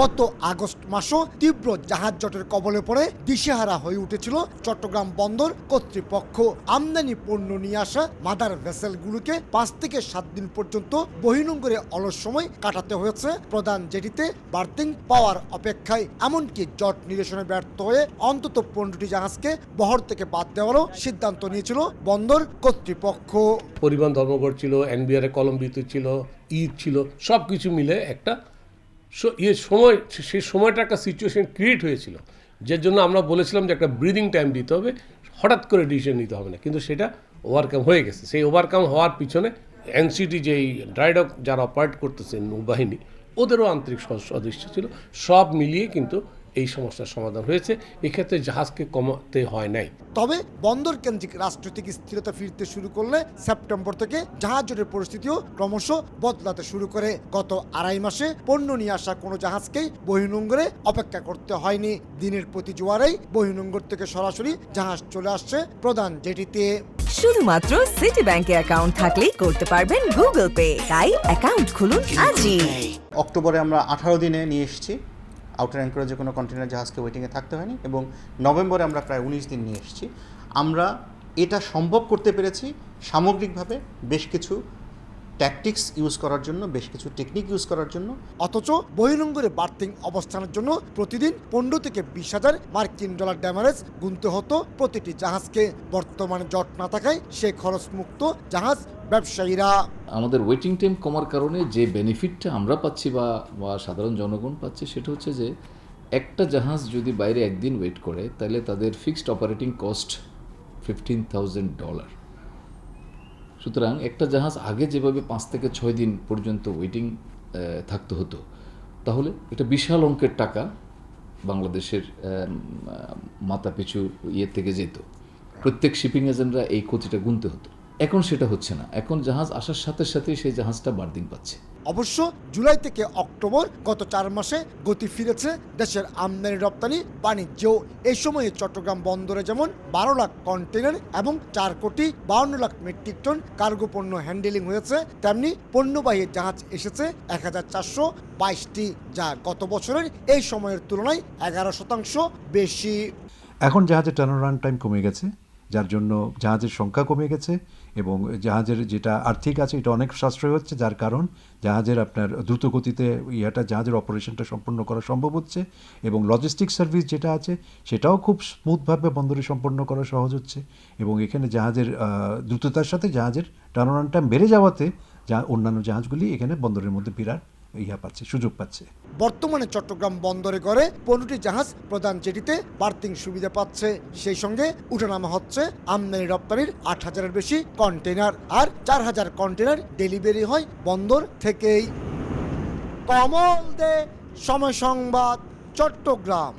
গত আগস্ট মাসও তীব্র জাহাজ জটের কবলে পড়ে দিশেহারা হয়ে উঠেছিল চট্টগ্রাম বন্দর কর্তৃপক্ষ। আমদানি পণ্য নিয়ে আসা মাদার ভেসেলগুলোকে পাঁচ থেকে সাত দিন পর্যন্ত বহিনঙ্গরে অলস সময় কাটাতে হয়েছে। প্রধান জেটিতে বার্থিং পাওয়ার অপেক্ষায় এমনকি জট নিরসনে ব্যর্থ হয়ে অন্তত পনেরোটি জাহাজকে বহর থেকে বাদ দেওয়ারও সিদ্ধান্ত নিয়েছিল বন্দর কর্তৃপক্ষ। পরিবহন ধর্মঘট ছিল, এনবিআর কলম বিদ্যুৎ ছিল ঈদ ছিল সব কিছু মিলে একটা ইয়ে সময়, সেই সময়টা একটা সিচুয়েশন ক্রিয়েট হয়েছিল, যার জন্য আমরা বলেছিলাম যে একটা ব্রিদিং টাইম দিতে হবে, হঠাৎ করে ডিসিশন নিতে হবে না। কিন্তু সেটা ওভারকাম হয়ে গেছে। সেই ওভারকাম হওয়ার পিছনে এনসিটি যেই ড্রাইডক যারা অপারেট করতেছেন নৌবাহিনী, ওদেরও আন্তরিক সদ- সদস্য ছিল। সব মিলিয়ে কিন্তু এই সমস্যার সমাধান হয়েছে। এক্ষেত্রে জাহাজকে কমাতে হয় নাই। তবে বন্দর কেন্দ্রিক রাজনৈতিক স্থিরতা ফিরতে শুরু করলে সেপ্টেম্বর থেকে জাহাজ জটের পরিস্থিতিও ক্রমশ বদলাতে শুরু করে। গত আড়াই মাসে পণ্য নিয়ে আসা কোনো জাহাজকেই বহিনঙ্গরে অপেক্ষা করতে হয়নি। দিনের প্রতি জোয়ারেই বহিনঙ্গর থেকে সরাসরি জাহাজ চলে আসছে প্রধান জেটিতে। শুধুমাত্র সিটি ব্যাংকে অ্যাকাউন্ট থাকলেই করতে পারবেন গুগল পে। তাই অ্যাকাউন্ট খুলুন আজই। অক্টোবরে আমরা আঠারো দিনে নিয়ে এসেছি। আউটার অ্যাঙ্করেজে কোনো কন্টেনার জাহাজকে ওয়েটিংয়ে থাকতে হয়নি এবং নভেম্বরে আমরা প্রায় উনিশ দিন নিয়ে এসেছি। আমরা এটা সম্ভব করতে পেরেছি সামগ্রিকভাবে বেশ কিছু ট্যাকটিক্স ইউজ করার জন্য, বেশ কিছু টেকনিক ইউজ করার জন্য। অথচ বহিরঙ্গরে বার্থিং অবস্থানের জন্য প্রতিদিন পনেরো থেকে বিশ হাজার মার্কিন ডলার ড্যামারেজ গুনতে হতো প্রতিটি জাহাজকে। বর্তমানে জট না থাকায় সে খরচ মুক্ত জাহাজ ব্যবসায়ীরা আমাদের ওয়েটিং টাইম কমার কারণে যে বেনিফিটটা আমরা পাচ্ছি বা বা সাধারণ জনগণ পাচ্ছে, সেটা হচ্ছে যে একটা জাহাজ যদি বাইরে একদিন ওয়েট করে, তাহলে তাদের fixed operating cost fifteen thousand dollar সুতরাং একটা জাহাজ আগে যেভাবে পাঁচ থেকে ছয় দিন পর্যন্ত ওয়েটিং থাকতে হতো, তাহলে এটা বিশাল অঙ্কের টাকা বাংলাদেশের মাথা পিছু ইয়ে থেকে যেত। প্রত্যেক শিপিং এজেন্টরা এই ক্ষতিটা গুনতে হতো। এখন সেটা হচ্ছে না। এখন জাহাজ আসার সাথে সাথে সেই জাহাজটা বার্দিং পাচ্ছে। অবশ্য জুলাই থেকে অক্টোবর গত চার মাসে গতি ফিরেছে দেশের আমদানি রপ্তানি বাণিজ্য। এই সময়ে চট্টগ্রাম বন্দরে যেমন বারো লাখ কন্টেনার এবং চার কোটি বাউন্ন লাখ মেট্রিক টন কার্গো পণ্য হ্যান্ডেলিং হয়েছে তেমনি পণ্যবাহী জাহাজ এসেছে এক হাজার চারশো বাইশটি যা গত বছরের এই সময়ের তুলনায় এগারো শতাংশ বেশি। এখন জাহাজের টার্নারাউন্ড টাইম কমে গেছে। যার জন্য জাহাজের সংখ্যা কমে গেছে এবং জাহাজের যেটা আর্থিক আছে, এটা অনেক সাশ্রয় হচ্ছে, যার কারণ জাহাজের আপনার দ্রুত গতিতে ইয়াটা, জাহাজের অপারেশনটা সম্পন্ন করা সম্ভব হচ্ছে এবং লজিস্টিক সার্ভিস যেটা আছে, সেটাও খুব স্মুথভাবে বন্দরে সম্পন্ন করা সহজ হচ্ছে এবং এখানে জাহাজের দ্রুততার সাথে জাহাজের টার্নারাউন্ড টাইম বেড়ে যাওয়াতে যা অন্যান্য জাহাজগুলি এখানে বন্দরের মধ্যে বিরাট ইয়া পাচ্ছে, সুযোগ পাচ্ছে। বর্তমানে চট্টগ্রাম বন্দরে করে পনেরোটি জাহাজ প্রধান জেটিতে বার্থিং সুবিধা পাচ্ছে। সেই সঙ্গে উঠানামা হচ্ছে আমদানি রপ্তানির আট হাজারের বেশি কন্টেনার আর চার হাজার কন্টেনার ডেলিভারি হয় বন্দর থেকেই। কমল দে, সময় সংবাদ, চট্টগ্রাম।